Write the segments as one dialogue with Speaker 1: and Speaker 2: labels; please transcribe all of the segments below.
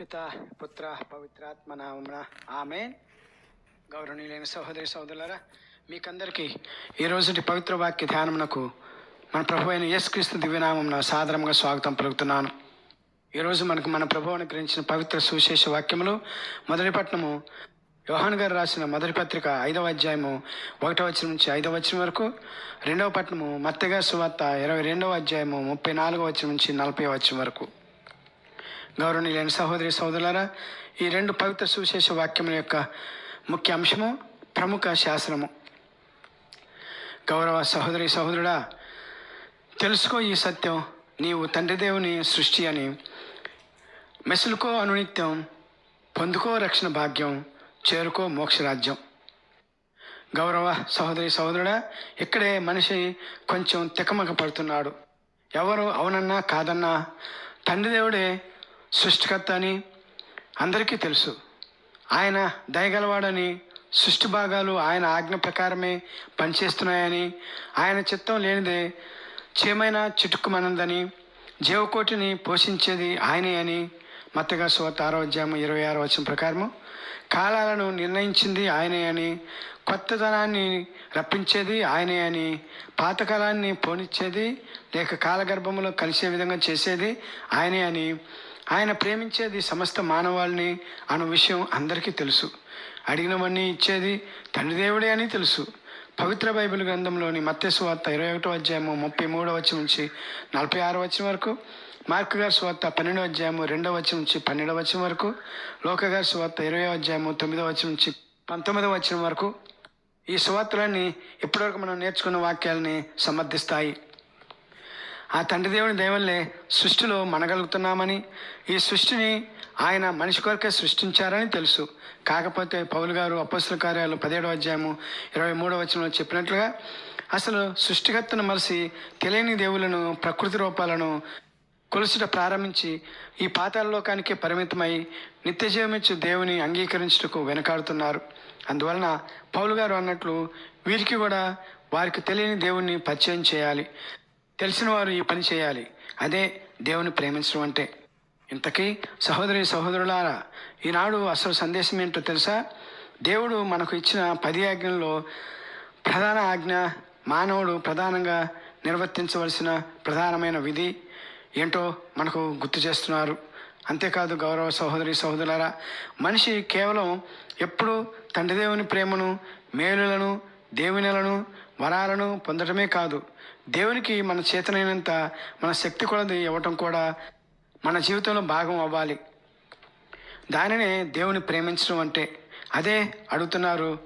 Speaker 1: పిత పుత్ర పవిత్రాత్మ నామమున ఆమె గౌరవనీయులైన సహోదరి సహోదరులారా మీకందరికీ ఈ రోజుటి పవిత్ర వాక్య ధ్యానమునకు మన ప్రభు అయిన యేసుక్రీస్తు దివ్యనామం సాధారణంగా స్వాగతం పలుకుతున్నాను. ఈరోజు మనకు మన ప్రభు అనుగ్రహించిన పవిత్ర సువిశేష వాక్యములు మొదటి పట్నము యోహాన్ గారు రాసిన మొదటి పత్రిక ఐదవ అధ్యాయము ఒకటో వచ్చిన నుంచి ఐదవ వచ్చిన వరకు రెండవ పట్నము మత్తగా సువార్త ఇరవై రెండవ అధ్యాయము ముప్పై నాలుగవ వచ్చిన నుంచి నలభై వచ్చిన వరకు. గౌరవనీయులైన సహోదరి సహోదరులారా ఈ రెండు పవిత్ర సువిశేష వాక్యముల యొక్క ముఖ్య అంశము ప్రముఖ శాసనము. గౌరవ సహోదరి సహోదరుడా తెలుసుకో ఈ సత్యం. నీవు తండ్రి దేవుని సృష్టి అని. మెసులుకో అనునిత్యం పొందుకో రక్షణ భాగ్యం చేరుకో మోక్షరాజ్యం. గౌరవ సహోదరి సహోదరుడా ఇక్కడే మనిషి కొంచెం తికమక పడుతున్నాడు. ఎవరు అవునన్నా కాదన్నా తండ్రి దేవుడే సృష్టికర్త అని అందరికీ తెలుసు. ఆయన దయగలవాడని సృష్టి భాగాలు ఆయన ఆజ్ఞ ప్రకారమే పనిచేస్తున్నాయని ఆయన చిత్తం లేనిదే చేమైన చిటుక్కుమనందని జీవకోటిని పోషించేది ఆయనే అని మత్తగా సువార్త ఆరో అధ్యాయం ఇరవై ఆరో వచ్చిన ప్రకారము కాలాలను నిర్ణయించింది ఆయనే అని కొత్తదనాన్ని రప్పించేది ఆయనే అని పాతకాలాన్ని పోనిచ్చేది లేక కాలగర్భంలో కలిసే విధంగా చేసేది ఆయనే అని ఆయన ప్రేమించేది సమస్త మానవాళిని అన్న విషయం అందరికీ తెలుసు. అడిగినవన్నీ ఇచ్చేది తండ్రి దేవుడే అని తెలుసు. పవిత్ర బైబిల్ గ్రంథంలోని మత్స్యవార్త ఇరవై ఒకటో అధ్యాయము ముప్పై మూడో వచ్చి నుంచి నలభై ఆరో వచ్చిన వరకు మార్క్ గారి స్వార్త పన్నెండవ అధ్యాయము రెండవ వచ్చి నుంచి పన్నెండవ వచ్చిన వరకు లోక గారి ఇరవై అధ్యాయము తొమ్మిదవ వచ్చి నుంచి పంతొమ్మిదవ వచ్చిన వరకు ఈ సువార్తలన్నీ ఇప్పటివరకు మనం నేర్చుకున్న వాక్యాలని సమర్థిస్తాయి. ఆ తండ్రి దేవుని దయవల్లే సృష్టిలో మనగలుగుతున్నామని ఈ సృష్టిని ఆయన మనిషి కొరకే సృష్టించారని తెలుసు. కాకపోతే పౌలు గారు అపస్సుల కార్యాలు పదిహేడవ అధ్యాయము ఇరవై మూడవ వచనంలో చెప్పినట్లుగా అసలు సృష్టికర్తను మలిసి తెలియని దేవులను ప్రకృతి రూపాలను కొలుసుట ప్రారంభించి ఈ పాతాల లోకానికి పరిమితమై నిత్య జీవమిచ్చు దేవుని అంగీకరించుటకు వెనకాడుతున్నారు. అందువలన పౌలు గారు అన్నట్లు వీరికి కూడా వారికి తెలియని దేవుణ్ణి పరిచయం చేయాలి. తెలిసిన వారు ఈ పని చేయాలి. అదే దేవుని ప్రేమించడం అంటే. ఇంతకీ సహోదరి సహోదరులారా ఈనాడు అసలు సందేశం ఏంటో తెలుసా? దేవుడు మనకు ఇచ్చిన పది ఆజ్ఞల్లో ప్రధాన ఆజ్ఞ మానవుడు ప్రధానంగా నిర్వర్తించవలసిన ప్రధానమైన విధి ఏంటో మనకు గుర్తు చేస్తున్నారు. అంతేకాదు గౌరవ సహోదరి సహోదరులారా మనిషి కేవలం ఎప్పుడు తండ్రి దేవుని ప్రేమను మేలులను దేవునిలను వరాలను పొందడమే కాదు. దేవునికి మన చేతనైనంత మన శక్తి కొలది ఇవ్వటం కూడా మన జీవితంలో భాగం అవ్వాలి. దానినే దేవుని ప్రేమించడం అంటే అదే అడుగుతున్నారు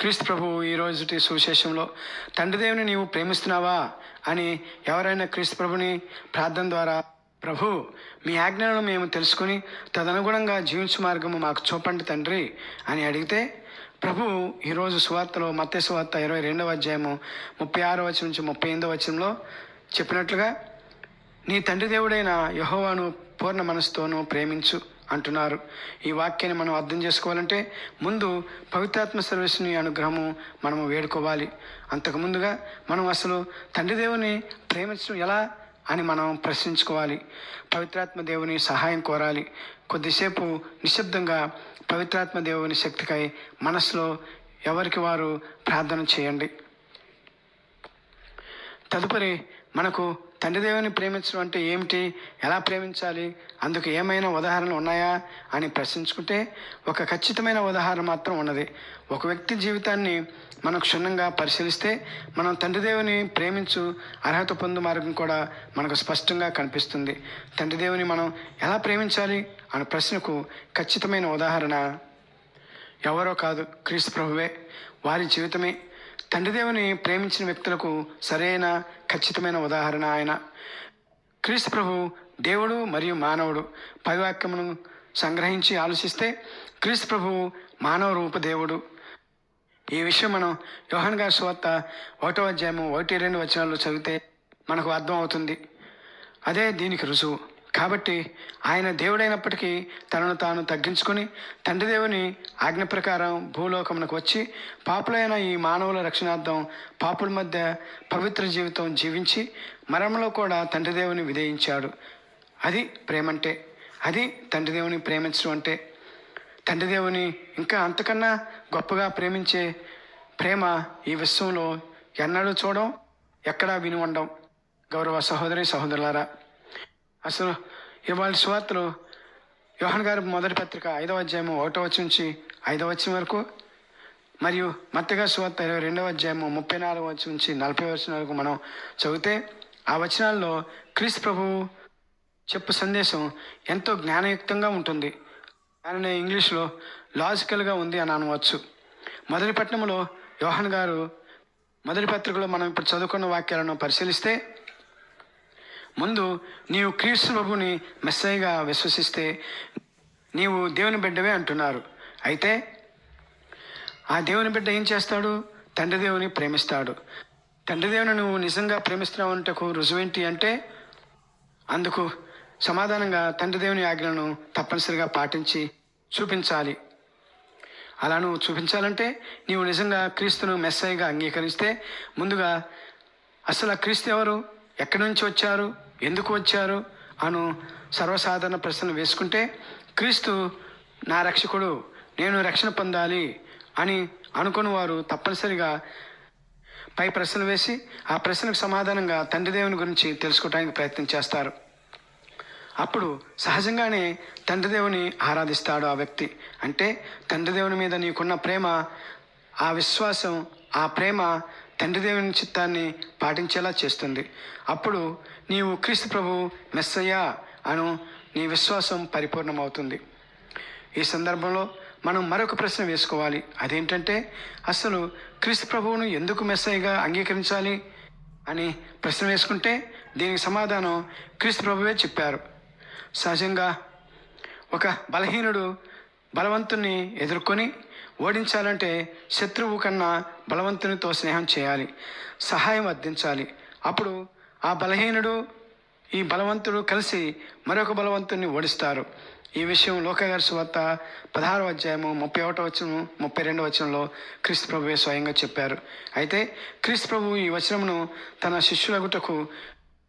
Speaker 1: క్రీస్తు ప్రభు ఈ సువిశేషంలో. తండ్రి దేవుని నీవు ప్రేమిస్తున్నావా అని ఎవరైనా క్రీస్తు ప్రభుని ప్రార్థన ద్వారా ప్రభు మీ ఆజ్ఞలను మేము తెలుసుకుని తదనుగుణంగా జీవించు మార్గము మాకు చూపండి తండ్రి అని అడిగితే ప్రభు ఈరోజు సువార్తలో మత్స్య సువార్త ఇరవై రెండవ అధ్యాయము ముప్పై ఆరో వచ్చి నుంచి ముప్పై ఎనిమిదవ వచనంలో చెప్పినట్లుగా నీ తండ్రి దేవుడైన యహోవాను పూర్ణ మనసుతోనూ ప్రేమించు అంటున్నారు. ఈ వాక్యాన్ని మనం అర్థం చేసుకోవాలంటే ముందు పవిత్రాత్మ సర్వీస్ని అనుగ్రహము మనము వేడుకోవాలి. అంతకు ముందుగా మనం అసలు తండ్రి దేవుని ప్రేమించడం ఎలా అని మనం ప్రశ్నించుకోవాలి. పవిత్రాత్మ దేవుని సహాయం కోరాలి. కొద్దిసేపు నిశ్శబ్దంగా పవిత్రాత్మ దేవుని శక్తికై మనసులో ఎవరికి వారు ప్రార్థన చేయండి. తదుపరి మనకు తండ్రి దేవుని ప్రేమించడం అంటే ఏమిటి? ఎలా ప్రేమించాలి? అందుకు ఏమైనా ఉదాహరణలు ఉన్నాయా? అని ప్రశ్నించుకుంటే ఒక ఖచ్చితమైన ఉదాహరణ మాత్రం ఉన్నది. ఒక వ్యక్తి జీవితాన్ని మనం క్షుణ్ణంగా పరిశీలిస్తే మనం తండ్రి దేవుని ప్రేమించు అర్హత పొందు మార్గం కూడా మనకు స్పష్టంగా కనిపిస్తుంది. తండ్రి దేవుని మనం ఎలా ప్రేమించాలి? అనే ప్రశ్నకు ఖచ్చితమైన ఉదాహరణ ఎవరో కాదు క్రీస్తు ప్రభువే. వారి జీవితమే. తండ్రి దేవుని ప్రేమించిన వ్యక్తులకు సరైన ఖచ్చితమైన ఉదాహరణ ఆయన. క్రీస్తు ప్రభు దేవుడు మరియు మానవుడు పైవాక్యమును సంగ్రహించి ఆలోచిస్తే క్రీస్తు ప్రభువు మానవ రూప దేవుడు. ఈ విషయం మనం యోహన్ గారి సువార్త ఒకటో అధ్యాయము ఒకటి రెండు వచనాలు చదివితే మనకు అర్థం అవుతుంది అదే దీనికి రుజువు. కాబట్టి ఆయన దేవుడైనప్పటికీ తనను తాను తగ్గించుకొని తండ్రి దేవుని ఆజ్ఞ ప్రకారం భూలోకమునకు వచ్చి పాపులైన ఈ మానవుల రక్షణార్థం పాపుల మధ్య పవిత్ర జీవితం జీవించి మరణంలో కూడా తండ్రి దేవుని విధేయించాడు. అది ప్రేమంటే అది తండ్రి దేవుని ప్రేమించడం అంటే తండ్రి దేవుని ఇంకా అంతకన్నా గొప్పగా ప్రేమించే ప్రేమ ఈ విశ్వంలో ఎన్నడూ చూడం ఎక్కడా విని ఉండం. గౌరవ సహోదరి సహోదరులారా అసలు ఇవాళ సువార్తలు యోహన్ గారి మొదటి పత్రిక ఐదవ అధ్యాయము ఒకటో వచ్చి నుంచి ఐదవ వచ్చిన వరకు మరియు మత్తగా సువార్త ఇరవై రెండవ అధ్యాయము ముప్పై నాలుగు వచ్చి నుంచి నలభై వచ్చిన వరకు మనం చదివితే ఆ వచనాల్లో క్రీస్తు ప్రభువు చెప్పు సందేశం ఎంతో జ్ఞానయుక్తంగా ఉంటుంది. దానిని ఇంగ్లీష్లో లాజికల్గా ఉంది అని అనవచ్చు. మొదటి పట్టణంలో యోహన్ గారు మొదటి పత్రికలో మనం ఇప్పుడు చదువుకున్న వాక్యాలను పరిశీలిస్తే ముందు నీవు క్రీస్తు ప్రభుని మెస్సైగా విశ్వసిస్తే నీవు దేవుని బిడ్డవే అంటున్నారు. అయితే ఆ దేవుని బిడ్డ ఏం చేస్తాడు? తండ్రి దేవుని ప్రేమిస్తాడు. తండ్రి దేవుని నువ్వు నిజంగా ప్రేమిస్తున్నావు అంటకు రుజువేంటి అంటే అందుకు సమాధానంగా తండ్రి దేవుని ఆజ్ఞలను తప్పనిసరిగా పాటించి చూపించాలి. అలా నువ్వు చూపించాలంటే నీవు నిజంగా క్రీస్తును మెస్సైగా అంగీకరిస్తే ముందుగా అసలు ఆ క్రీస్తు ఎవరు? ఎక్కడి నుంచి వచ్చారు? ఎందుకు వచ్చారు? అను సర్వసాధారణ ప్రశ్నలు వేసుకుంటే క్రీస్తు నా రక్షకుడు నేను రక్షణ పొందాలి అని అనుకుని వారు తప్పనిసరిగా పై ప్రశ్నలు వేసి ఆ ప్రశ్నకు సమాధానంగా తండ్రి దేవుని గురించి తెలుసుకోవడానికి ప్రయత్నం చేస్తారు. అప్పుడు సహజంగానే తండ్రి దేవుని ఆరాధిస్తాడు ఆ వ్యక్తి. అంటే తండ్రి దేవుని మీద నీకున్న ప్రేమ ఆ విశ్వాసం ఆ ప్రేమ తండ్రి దేవుని చిత్తాన్ని పాటించేలా చేస్తుంది. అప్పుడు నీవు క్రీస్తు ప్రభు మెస్సయ్యా అను నీ విశ్వాసం పరిపూర్ణమవుతుంది. ఈ సందర్భంలో మనం మరొక ప్రశ్న వేసుకోవాలి. అదేంటంటే అసలు క్రీస్తు ప్రభువును ఎందుకు మెస్సైగా అంగీకరించాలి అని ప్రశ్న వేసుకుంటే దీనికి సమాధానం క్రీస్తు ప్రభువే చెప్పారు. సహజంగా ఒక బలహీనుడు బలవంతుణ్ణి ఎదుర్కొని ఓడించాలంటే శత్రువు కన్నా బలవంతునితో స్నేహం చేయాలి సహాయం అర్థించాలి. అప్పుడు ఆ బలహీనుడు ఈ బలవంతుడు కలిసి మరొక బలవంతుడిని ఓడిస్తారు. ఈ విషయం లోకగారి వద్ద పదహారు అధ్యాయము ముప్పై ఒకటో వచనం ముప్పై రెండో వచనంలో క్రీస్తు ప్రభువే స్వయంగా చెప్పారు. అయితే క్రీస్తు ప్రభు ఈ వచనమును తన శిష్యులగుటకు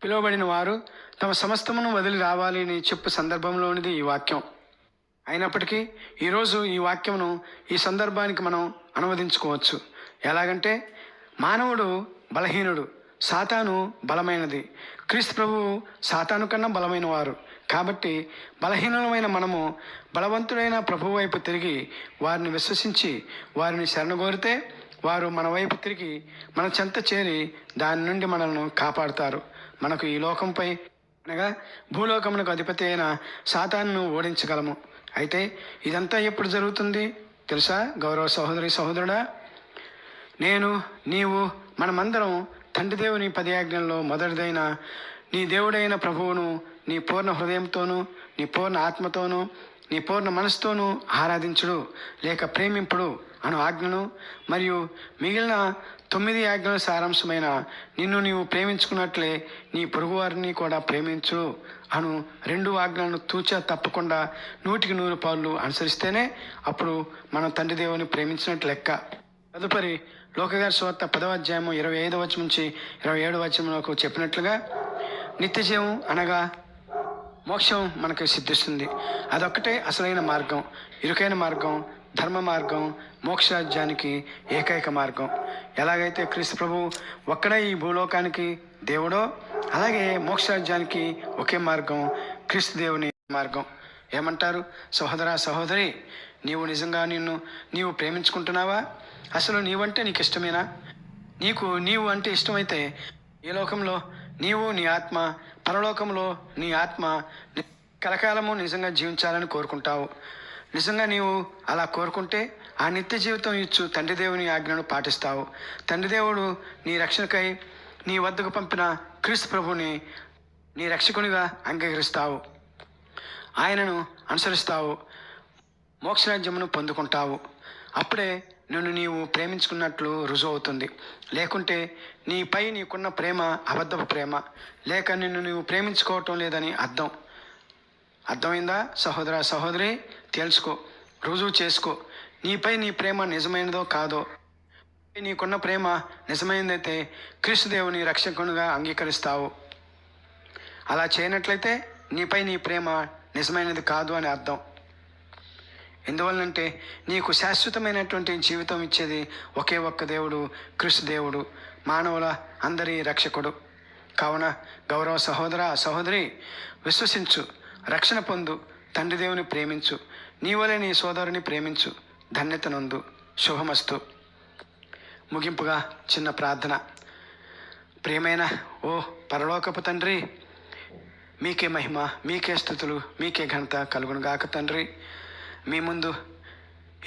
Speaker 1: పిలువబడిన వారు తమ సమస్తమును వదిలి రావాలి అని చెప్పు సందర్భంలోనిది ఈ వాక్యం. అయినప్పటికీ ఈరోజు ఈ వాక్యమును ఈ సందర్భానికి మనం అనువదించుకోవచ్చు. ఎలాగంటే మానవుడు బలహీనుడు సాతాను బలమైనది. క్రీస్తు ప్రభువు సాతాను కన్నా బలమైన వారు కాబట్టి బలహీనమైన మనము బలవంతుడైన ప్రభు వైపు తిరిగి వారిని విశ్వసించి వారిని శరణగోరితే వారు మన వైపు తిరిగి మన చెంత చేరి దాని నుండి మనల్ని కాపాడుతారు. మనకు ఈ లోకంపై అనగా భూలోకమునకు అధిపతి అయిన సాతాన్ను ఓడించగలము. అయితే ఇదంతా ఎప్పుడు జరుగుతుంది? తెలుసా గౌరవ సహోదరి సహోదరుడా? నేను నీవు మనమందరం తండ్రి దేవుని పది ఆజ్ఞల్లో మొదటిదైన నీ దేవుడైన ప్రభువును నీ పూర్ణ హృదయంతోనూ నీ పూర్ణ ఆత్మతోనూ నీ పూర్ణ మనసుతోనూ ఆరాధించుడు లేక ప్రేమింపుడు. అను ఆజ్ఞను మరియు మిగిలిన తొమ్మిది ఆజ్ఞల సారాంశమైన నిన్ను నీవు ప్రేమించుకున్నట్లే నీ పొరుగువారిని కూడా ప్రేమించు అను రెండు ఆజ్ఞలను తూచా తప్పకుండా నూటికి నూరు పాళ్ళు అనుసరిస్తేనే అప్పుడు మనం తండ్రి దేవుని ప్రేమించినట్లు లెక్క. తదుపరి లోకగారి స్వార్త పదవ అధ్యాయము ఇరవై ఐదవ వచ్చి నుంచి ఇరవై ఏడవ వచనంలోకి చెప్పినట్లుగా నిత్యజీవం అనగా మోక్షం మనకు సిద్ధిస్తుంది. అదొక్కటే అసలైన మార్గం ఇరుకైన మార్గం ధర్మ మార్గం మోక్షరాజ్యానికి ఏకైక మార్గం. ఎలాగైతే క్రీస్తు ప్రభు ఒక్కడే ఈ భూలోకానికి దేవుడో అలాగే మోక్షరాజ్యానికి ఒకే మార్గం క్రీస్తు దేవుని మార్గం. ఏమంటారు? సహోదర సహోదరి నీవు నిజంగా నిన్ను నీవు ప్రేమించుకుంటున్నావా? అసలు నీవంటే నీకు ఇష్టమేనా నీకు నీవు అంటే ఇష్టమైతే ఈ లోకంలో నీవు నీ ఆత్మ పరలోకంలో నీ ఆత్మ కలకాలము నిజంగా జీవించాలని కోరుకుంటావు. నిజంగా నీవు అలా కోరుకుంటే ఆ నిత్య జీవితం ఇచ్చు తండ్రి దేవుని ఆజ్ఞను పాటిస్తావు. తండ్రి దేవుడు నీ రక్షణకై నీ వద్దకు పంపిన క్రీస్తు ప్రభుని నీ రక్షకునిగా అంగీకరిస్తావు. ఆయనను అనుసరిస్తావు. మోక్షరాజ్యమును పొందుకుంటావు. అప్పుడే నిన్ను నీవు ప్రేమించుకున్నట్లు రుజువు అవుతుంది. లేకుంటే నీపై నీకున్న ప్రేమ అబద్ధపు ప్రేమ. లేక నిన్ను నీవు ప్రేమించుకోవటం లేదని అర్థం. అర్థమైందా? సహోదర సహోదరి తెలుసుకో రుజువు చేసుకో. నీపై నీ ప్రేమ నిజమైనదో కాదో. నీకున్న ప్రేమ నిజమైనదైతే క్రీస్తుదేవుని రక్షకునిగా అంగీకరిస్తావు. అలా చేయనట్లయితే నీపై నీ ప్రేమ నిజమైనది కాదు అని అర్థం. ఎందువల్లంటే నీకు శాశ్వతమైనటువంటి జీవితం ఇచ్చేది ఒకే ఒక్క దేవుడు క్రీస్తు దేవుడు మానవుల అందరి రక్షకుడు. కావున గౌరవ సహోదర సహోదరి విశ్వసించు. రక్షణ పొందు తండ్రి దేవుని ప్రేమించు నీ వలె నీ సోదరుని ప్రేమించు ధన్యత నొందు. శుభమస్తు. ముగింపుగా చిన్న ప్రార్థన. ప్రేమైన ఓ పరలోకపు తండ్రి మీకే మహిమ మీకే స్థుతులు మీకే ఘనత కలుగునుగాక తండ్రి. మీ ముందు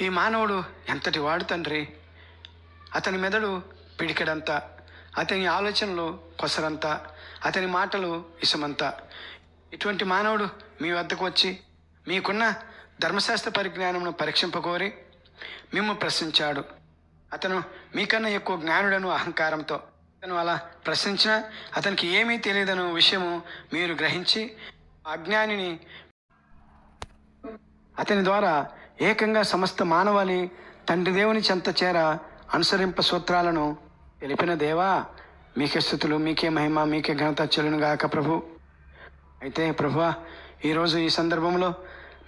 Speaker 1: ఈ మానవుడు ఎంతటి వాడు తండ్రి? అతని మెదడు పిడికెడంత అతని ఆలోచనలు కొసరంత అతని మాటలు ఇసమంత ఇటువంటి మానవుడు మీ వద్దకు వచ్చి మీకున్న ధర్మశాస్త్ర పరిజ్ఞానమును పరీక్షింపకోరి మిమ్ము ప్రశ్నించాడు. అతను మీకన్నా ఎక్కువ జ్ఞానుడను అహంకారంతో అతను అలా ప్రశ్నించిన అతనికి ఏమీ తెలియదను విషయము మీరు గ్రహించి అజ్ఞానిని అతని ద్వారా ఏకంగా సమస్త మానవాళి తండ్రి దేవుని చెంత చేర అనుసరింప సూత్రాలను తెలిపిన దేవా మీకే స్థుతులు మీకే మహిమ మీకే ఘనత చెలునుగాక ప్రభు. అయితే ప్రభువా ఈరోజు ఈ సందర్భంలో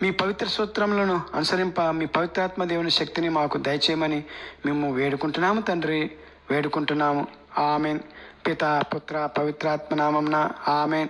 Speaker 1: మీ పవిత్ర సూత్రములను అనుసరింప మీ పవిత్రాత్మ దేవుని శక్తిని మాకు దయచేయమని మేము వేడుకుంటున్నాము తండ్రి. వేడుకుంటున్నాము. ఆమెన్. పిత పుత్ర పవిత్రాత్మ నామంన ఆమెన్.